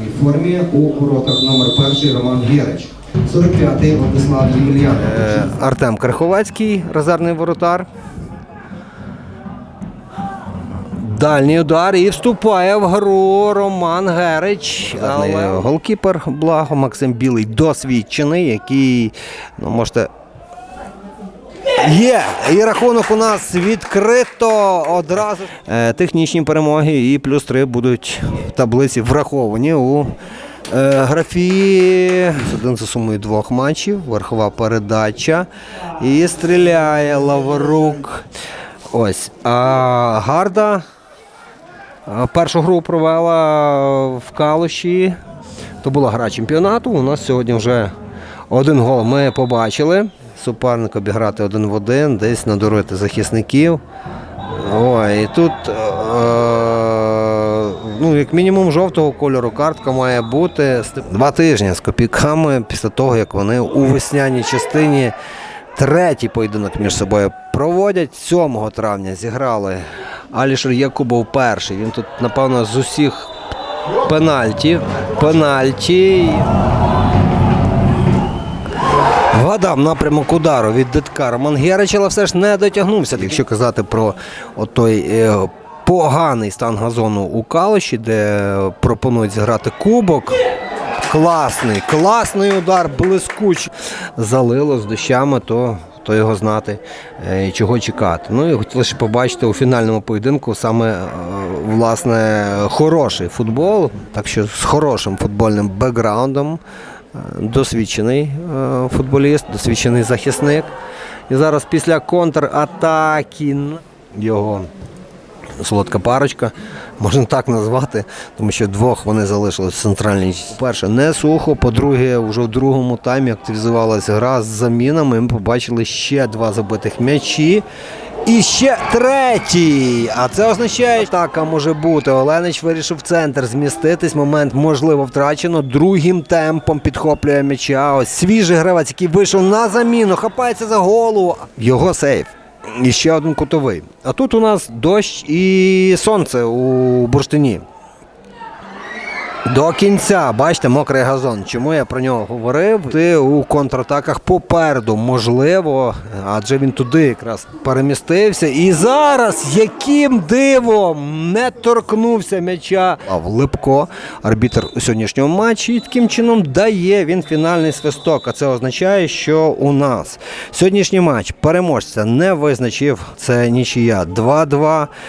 В формі у воротах номер перший Роман Герич. 45-й Владислав Ємельян. Е, Артем Криховецький, резервний воротар. Дальній удар і вступає в гру Роман Герич. Але голкіпер благо Максим Білий досвідчений, який, ну, можете. Є! І рахунок у нас відкрито одразу. Е, технічні перемоги і плюс три будуть в таблиці враховані у е, графі. Один за сумою двох матчів, верхова передача. І стріляє Лаврук. Ось. А Гарда першу гру провела в Калуші. То була гра чемпіонату. У нас сьогодні вже один гол ми побачили. Суперник обіграти один в один, десь надурити захисників. Ой, і тут, е, ну, як мінімум, жовтого кольору картка має бути два тижні з копійками після того, як вони у весняній частині третій поєдинок між собою проводять. 7 травня зіграли Алішер Якубов перший. Він тут, напевно, з усіх пенальті. Пенальті. Вгадав напрямок удару від Дитка Роман Герич, але все ж не дотягнувся. Якщо казати про той е, поганий стан газону у Калуші, де пропонують зіграти кубок. Класний, класний удар, блискуч. Залило з дощами, то, то його знати е, і чого чекати. Ну і хотілося побачити у фінальному поєдинку саме е, власне хороший футбол, так що з хорошим футбольним бекграундом. Досвідчений е, футболіст, досвідчений захисник. І зараз після контратаки його солодка парочка, можна так назвати, тому що двох вони залишились в центральній. По-перше, не сухо. По-друге, вже в другому таймі активізувалася гра з замінами. Ми побачили ще два забитих м'ячі. І ще третій. А це означає, що атака може бути. Оленич вирішив в центр зміститись. Момент можливо втрачено. Другим темпом підхоплює м'яча. Ось свіжий гравець, який вийшов на заміну, хапається за голову. Його сейф. І ще один кутовий. А тут у нас дощ і сонце у бурштині. До кінця, бачите, мокрий газон. Чому я про нього говорив? Ти у контратаках попереду, можливо, адже він туди якраз перемістився. І зараз яким дивом не торкнувся м'яча. А в Липко, арбітр у сьогоднішньому матчі, і таким чином дає він фінальний свисток. А це означає, що у нас сьогоднішній матч переможця не визначив. Це нічия 2-2.